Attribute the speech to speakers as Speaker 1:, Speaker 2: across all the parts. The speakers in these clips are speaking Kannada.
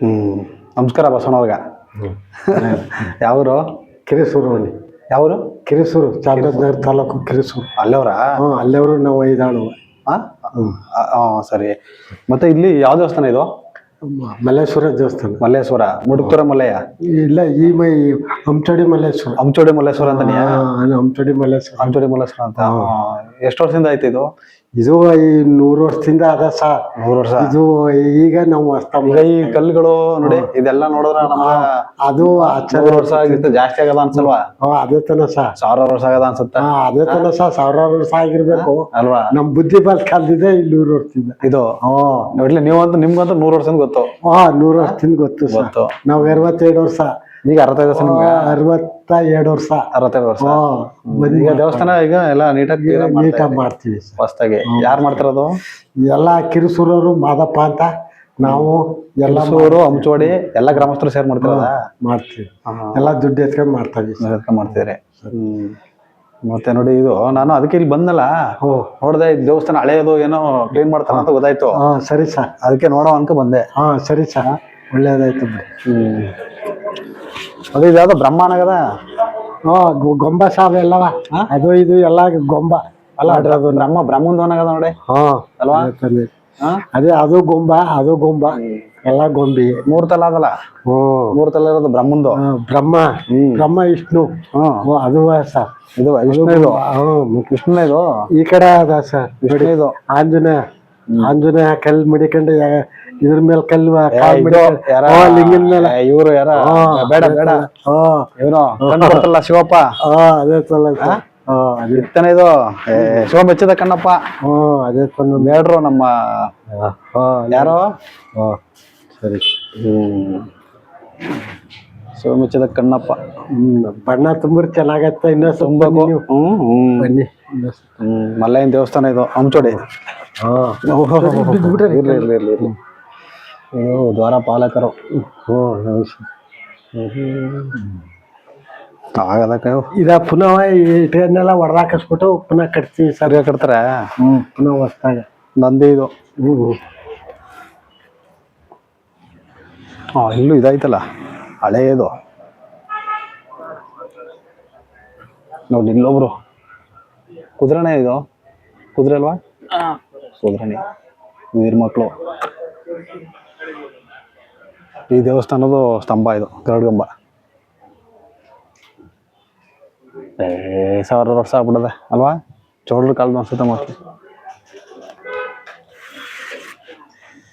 Speaker 1: ಹ್ಮ್. ನಮಸ್ಕಾರ ಬಸವನವ್ರಗ ಯಾವರು?
Speaker 2: ಕಿರಿಸೂರು ಮನೆ
Speaker 1: ಯಾವರು?
Speaker 2: ಕಿರಿಸೂರು ಚಾಮರಾಜನಗರ ತಾಲೂಕು ಕಿರಿಸೂರು.
Speaker 1: ಅಲ್ಲವರ?
Speaker 2: ಹ್ಞೂ ಅಲ್ಲೆವರು ನಾವು ಐದಾಳು.
Speaker 1: ಸರಿ. ಮತ್ತೆ ಇಲ್ಲಿ ಯಾವ ದೇವಸ್ಥಾನ ಇದು?
Speaker 2: ಮಲ್ಲೇಶ್ವರ ದೇವಸ್ಥಾನ.
Speaker 1: ಮಲ್ಲೇಶ್ವರ. ಮುಡುಕ್ತುರ ಮಲ್ಲಯ್ಯ
Speaker 2: ಇಲ್ಲ ಈ ಮೈ ಹಂಚೋಡಿ ಮಲ್ಲೇಶ್ವರ.
Speaker 1: ಅಂಚೋಡಿ ಮಲ್ಲೇಶ್ವರ ಅಂತಾನೆ?
Speaker 2: ಹಾ, ಹಂಚೋಡಿ ಮಲ್ಲೇಶ್ವರ.
Speaker 1: ಅಂಚೋಡಿ ಮಲ್ಲೇಶ್ವರ ಅಂತ. ಎಷ್ಟು ವರ್ಷದಿಂದ ಆಯ್ತು ಇದು?
Speaker 2: ಇದು ಈ ನೂರು ವರ್ಷದಿಂದ ಅದ ಸಾ.
Speaker 1: ಮೂರು ವರ್ಷ.
Speaker 2: ಇದು ಈಗ ನಾವು
Speaker 1: ಈಗ ಈ ಕಲ್ಲುಗಳು ನೋಡಿ ಇದೆಲ್ಲ ನೋಡಿದ್ರ ನಮ್ಮ
Speaker 2: ಅದು
Speaker 1: ಮೂರು ವರ್ಷ ಆಗಿತ್ತು ಜಾಸ್ತಿ ಆಗದ ಅನ್ಸಲ್ವಾ?
Speaker 2: ಅದೇ ತನ ಸಾ.
Speaker 1: ಸಾವಿರಾರು ವರ್ಷ ಆಗದ ಅನ್ಸುತ್ತ?
Speaker 2: ಅದೇ ತನ ಸಾ ಸಾವಿರಾರು ವರ್ಷ ಆಗಿರ್ಬೇಕು.
Speaker 1: ಅಲ್ವಾ?
Speaker 2: ನಮ್ ಬುದ್ಧಿ ಬಲ್ ಕಲ್ದಿದೆ ಇಲ್ಲಿ ನೂರು ವರ್ಷದಿಂದ.
Speaker 1: ಇದು ನೋಡ್ಲಿ ನೀವಂತೂ ನಿಮ್ಗಂತೂ ನೂರು ವರ್ಷದಿಂದ ಗೊತ್ತು.
Speaker 2: ಹಾ ನೂರು ವರ್ಷದಿಂದ ಗೊತ್ತು
Speaker 1: ಗೊತ್ತು.
Speaker 2: ನಾವ್ ಅರವತ್ತೆರಡು ವರ್ಷ.
Speaker 1: ಈಗ ಅರವತ್ತೈದು ವರ್ಷ ನಿಮ್ಗೆ?
Speaker 2: ಅರವತ್ತ ಎರಡು ವರ್ಷ.
Speaker 1: ಅರವತ್ತೈದು ವರ್ಷ. ಈಗ ದೇವಸ್ಥಾನ ಈಗ ಎಲ್ಲ ನೀಟಾಗಿ
Speaker 2: ನೀಟಾಗಿ ಮಾಡ್ತೀವಿ ಫಸ್ಟ್
Speaker 1: ಹೊಸ್ದಾಗಿ. ಯಾರು ಮಾಡ್ತಿರೋದು
Speaker 2: ಎಲ್ಲ ಕಿರುಸೂರವರು ಮಾದಪ್ಪ ಅಂತ ನಾವು ಎಲ್ಲ
Speaker 1: ಸೂರು ಹಂಚೋಡಿ ಎಲ್ಲ ಗ್ರಾಮಸ್ಥರು ಸೇರ್ ಮಾಡ್ತಿರೋದ
Speaker 2: ಮಾಡ್ತೀವಿ. ಎಲ್ಲ ದುಡ್ಡು ಎತ್ಕೊಂಡು ಮಾಡ್ತೀವಿ ಸರ್.
Speaker 1: ಮಾಡ್ತಿದ್ರಿ ಮತ್ತೆ ನೋಡಿ ಇದು ನಾನು ಅದಕ್ಕೆ ಇಲ್ಲಿ ಬಂದಲ್ಲ ನೋಡಿದೆ ದೇವಸ್ಥಾನ ಹಳೆಯದು ಏನೋ ಕ್ಲೀನ್ ಮಾಡ್ತಾರ ಅಂತ ಗೊತ್ತಾಯ್ತು.
Speaker 2: ಸರಿ ಸರ್.
Speaker 1: ಅದಕ್ಕೆ ನೋಡೋ ಅನ್ಕ ಬಂದೆ.
Speaker 2: ಹಾ ಸರಿ ಸರ್. ಒಳ್ಳೇದಾಯ್ತು
Speaker 1: ಹ್ಮ್. ಅದು ಇದು ಯಾವ್ದು ಬ್ರಹ್ಮಾನಗದ?
Speaker 2: ಗೊಂಬ ಸಾಬ್ ಎಲ್ಲವ ಅದು ಇದು ಎಲ್ಲ ಗೊಂಬ.
Speaker 1: ಅಲ್ಲ ಅದು ಬ್ರಹ್ಮ ಬ್ರಹ್ಮಂದವನಾಗದ ನೋಡಿ.
Speaker 2: ಹಾ
Speaker 1: ಅಲ್ವಾ?
Speaker 2: ಅದೇ ಅದೇ ಗೊಂಬ ಅದು ಗೊಂಬ. ಎಲ್ಲ ಗೊಂಬಿ.
Speaker 1: ಮೂರ್ ತಲ ಅದಲ್ಲ? ಮೂರ್ ತಲ ಇರೋದು ಬ್ರಹ್ಮಂದು.
Speaker 2: ಬ್ರಹ್ಮ. ಬ್ರಹ್ಮ ವಿಷ್ಣು.
Speaker 1: ಹ್ಮ್
Speaker 2: ಅದು ಸರ್.
Speaker 1: ಇದು ವಿಷ್ಣು ಇದು? ಇದು?
Speaker 2: ಈ ಕಡೆ ಅದ ಸರ್.
Speaker 1: ವಿಷ್ಣು ಇದು?
Speaker 2: ಆಂಜನೇಯ. ಆಂಜನೇಯ ಕಲ್ ಮಡಿಕೊಂಡು ಇದ್ರ ಮೇಲೆ ಕಲ್ಲು ಕಾಲ್ ಲಿಂಗದ ಮೇಲೆ.
Speaker 1: ಇವ್ರು ಯಾರ? ಬೇಡ ಬೇಡ. ಇವನು ಕಣ್ಣು ಕೊಡ್ತಲ್ಲ ಶಿವಪ್ಪ.
Speaker 2: ಅದೇ ಅದೇ
Speaker 1: ಇರ್ತಾನೆ ಇದು? ಶಿವ ಮೆಚ್ಚಿದ ಕಣ್ಣಪ್ಪ.
Speaker 2: ಹ್ಞೂ ಅದೇ ತನ್ನ
Speaker 1: ಬೇಡ್ರು ನಮ್ಮ ಯಾರೋ?
Speaker 2: ಸರಿ.
Speaker 1: ಶಿವ ಮೆಚ್ಚಿದ ಕಣ್ಣಪ್ಪ.
Speaker 2: ಹ್ಮ್ ಬಣ್ಣ ತುಂಬಿರ್ ಚೆನ್ನಾಗತ್ತ ಇನ್ನೂ
Speaker 1: ತುಂಬಬೇಕು ಹ್ಮ್ ಹ್ಮ್.
Speaker 2: ಬನ್ನಿ.
Speaker 1: ಹ್ಮ್ ಮಲ್ಲಯ್ಯನ ದೇವಸ್ಥಾನ ಇದು ಹಂಚೋಡಿ ಇರ್ಲಿ ಇರ್ಲಿ ಇರ್ಲಿ ಇರ್ಲಿ ಅಯ್ಯೋ ದ್ವಾರ ಪಾಲಕರು.
Speaker 2: ಹ್ಞೂ.
Speaker 1: ಆಗದಕ್ಕ
Speaker 2: ಇದ ಪುನಃ ಈ ಇಟ್ಕೊಂಡೆಲ್ಲ ಹೊಡೆದಾಕಿಸ್ಬಿಟ್ಟು ಪುನಃ ಕಟ್ತೀವಿ ಸರ್.
Speaker 1: ಸರಿಯಾಗಿ ಕಟ್ತಾರೆ?
Speaker 2: ಹ್ಞೂ ಪುನಃ ಹೊಸ್ದಾಗ.
Speaker 1: ನಂದಿ ಇದು.
Speaker 2: ಹ್ಮ್
Speaker 1: ಹಾ ಇಲ್ಲೂ ಇದಾಯ್ತಲ್ಲ. ಹಳೇದು. ನೋಡಿ ಇಲ್ಲೊಬ್ರು ಕುದುರೆನೇ ಇದು? ಕುದುರೆ ಅಲ್ವಾ ಕುದುರೆನೇ ವೀರ್ ಮಕ್ಕಳು. ಈ ದೇವಸ್ಥಾನದ ಸ್ತಂಭ ಇದು ಗರುಡಗಂಬ ಸಾವಿರ ವರ್ಷ ಆಗ್ಬಿಡದೆ, ಅಲ್ವಾ? ಚೋಳರ ಕಾಲದ ಅನ್ಸುತ್ತೆ ಮತ್ತೆ.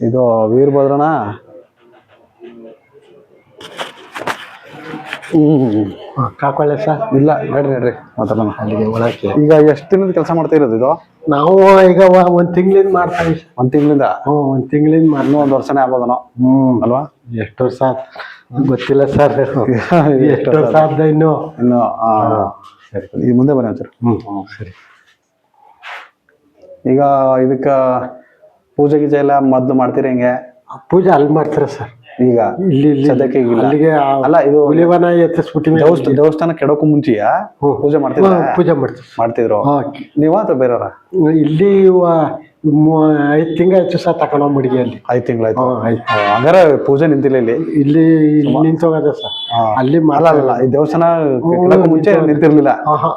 Speaker 1: ಇದು ವೀರಭದ್ರನ
Speaker 2: ಕಾಕೊಳ್ಳೆ ಸರ್?
Speaker 1: ಇಲ್ಲ ನಡ್ರಿ ನಡ್ರಿ. ಮಾತಾಡೋಣ.
Speaker 2: ಅಲ್ಲಿಗೆ ಒಳಕ್ಕೆ.
Speaker 1: ಈಗ ಎಷ್ಟು ದಿನದ ಕೆಲಸ ಮಾಡ್ತಾ ಇರೋದು ಇದು?
Speaker 2: ನಾವು ಈಗ ವ- ಒಂದ್ ತಿಂಗಳಿಂದ ಮಾಡ್ತೀವಿ ಸರ್.
Speaker 1: ಒಂದ್ ತಿಂಗಳಿಂದ?
Speaker 2: ಹ್ಞೂ ಒಂದ್ ತಿಂಗಳಿಂದ ಮಾಡಿ
Speaker 1: ಇನ್ನೂ ಒಂದ್ ವರ್ಷನೇ ನಾವು
Speaker 2: ಹ್ಮ್.
Speaker 1: ಅಲ್ವಾ?
Speaker 2: ಎಷ್ಟು ವರ್ಷ ಆತ್? ಗೊತ್ತಿಲ್ಲ ಸರ್. ಎಷ್ಟು ವರ್ಷ ಆದ ಇನ್ನು?
Speaker 1: ಇನ್ನು ಆ,
Speaker 2: ಸರಿ.
Speaker 1: ಈ ಮುಂದೆ ಬನ್ನಿ ಒಂಚೂರು.
Speaker 2: ಹ್ಮ್ ಸರಿ.
Speaker 1: ಈಗ ಇದಕ್ಕ ಪೂಜೆ ಗೀಜೆ ಎಲ್ಲ ಮೊದ್ಲು ಮಾಡ್ತೀರಿ ಹೆಂಗೆ?
Speaker 2: ಪೂಜೆ ಅಲ್ಲಿ ಮಾಡ್ತಾರೆ ಸರ್.
Speaker 1: ಈಗ
Speaker 2: ಇಲ್ಲಿ
Speaker 1: ಸದ್ಯಕ್ಕೆ ಈಗಿಲ್ಲ.
Speaker 2: ಅಲ್ಲಿಗೆ
Speaker 1: ಅಲ್ಲ ಇದು
Speaker 2: ಹುಲಿವನ ಎತ್ತಿಸ್ಬಿಟ್ಟಿವಿ
Speaker 1: ದೇವಸ್ಥಾನ ದೇವಸ್ಥಾನ ಕೆಡೋಕು ಮುಂಚೆಯ? ಪೂಜೆ ಮಾಡ್ತಿದ್ರು?
Speaker 2: ಪೂಜೆ ಮಾಡ್ತೀವಿ
Speaker 1: ಮಾಡ್ತಿದ್ರು.
Speaker 2: ಹಾ,
Speaker 1: ನೀವ ಅಥವಾ ಬೇರೆಯವರ?
Speaker 2: ಇಲ್ಲಿ ವ- ಮೂ- ಐದ್ ತಿಂಗಳ ಹೆಚ್ಚು ಸಹ ತಗೊಂಡೋಗ್ ಮಡಿಗೆ ಅಲ್ಲಿ
Speaker 1: ಐದ್ ತಿಂಗಳಾಯ್ತು
Speaker 2: ಹ್ಮ್, ಆಯ್ತು.
Speaker 1: ಹಂಗಾರೆ ಪೂಜೆ ನಿಂತಿಲ್ಲ ಇಲ್ಲಿ?
Speaker 2: ಇಲ್ಲಿ ಇಲ್ಲಿ ನಿಂತೋಗದ ಸರ್.
Speaker 1: ಹಾ.
Speaker 2: ಅಲ್ಲಿ
Speaker 1: ಅಲ್ಲ ಅಲ್ಲ ಈ ದೇವಸ್ಥಾನ ಕೆಡೋಕು ಮುಂಚೆ ನಿಂತಿರ್ಲಿಲ್ಲ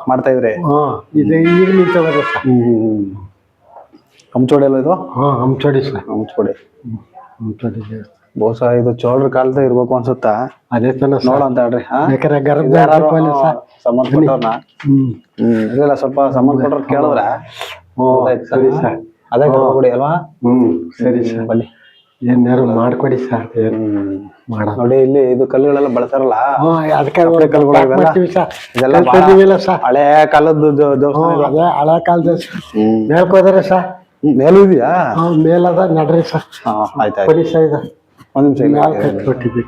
Speaker 1: ಮಾಡ್ತಾ ಇದ್ರಿ?
Speaker 2: ಹಾ ಇದು ಈಗ ನಿಂತೋಗದ ಸರ್.
Speaker 1: ಹಂಚೋಡಿ ಅಲ್ಲ ಇದು?
Speaker 2: ಹಾ ಹಂಚೋಡಿ ಸರ್.
Speaker 1: ಹಂಚೋಡಿ.
Speaker 2: ಹಂಚೋಡಿ ದೇವಸ್ಥಾನ.
Speaker 1: ಬಹುಶಃ ಇದು ಚೋಳರ ಕಾಲದ ಇರ್ಬೇಕು ಅನ್ಸುತ್ತಾ?
Speaker 2: ಅದೇ ತನ
Speaker 1: ನೋಡಂತ ಹೇಳ್ರಿ ಹಾ?
Speaker 2: ಬೇಕಾದ್ರೆ ಗರ್ಭ ಸರ್.
Speaker 1: ಸಂಬಂಧಪಟ್ಟವ್ರನ್ನ
Speaker 2: ಹ್ಮ್.
Speaker 1: ಇಲ್ಲ ಸ್ವಲ್ಪ ಸಂಬಂಧಪಟ್ಟವ್ರ ಕೇಳಿದ್ರ.
Speaker 2: ಸರಿ ಸರ್
Speaker 1: ಅದೇ ಕೊಡಿ ಅಲ್ವಾ?
Speaker 2: ಹ್ಮ್. ಸರಿ ಸರ್.
Speaker 1: ಬನ್ನಿ.
Speaker 2: ಏನಾರು ಮಾಡ್ಕೊಡಿ ಸರ್. ಮಾಡ
Speaker 1: ನೋಡಿ ಇಲ್ಲಿ ಇದು ಕಲ್ಲುಗಳೆಲ್ಲ ಬಳಸಾರಲ್ಲ
Speaker 2: ಅದಕ್ಕೆ
Speaker 1: ಕಲ್ಲುಗಳು ಹಳೆ ಕಾಲದ
Speaker 2: ಹಳೆ ಕಾಲದ ಮೇಲ್ಕೋದ್ರೆ ಸರ್.
Speaker 1: ಮೇಲೂ ಇದೆಯಾ
Speaker 2: ಮೇಲದ ನಡ್ರಿ ಸರ್. ಆಯ್ತಾ ಸರ್ ಇದು.
Speaker 1: ಒಂದ್ ನಿಮಿಷ ಇಲ್ಲ
Speaker 2: ಮ್ಯಾಲ್ ಕಟ್ಬಿಟ್ಟಿದ್ದೀವಿ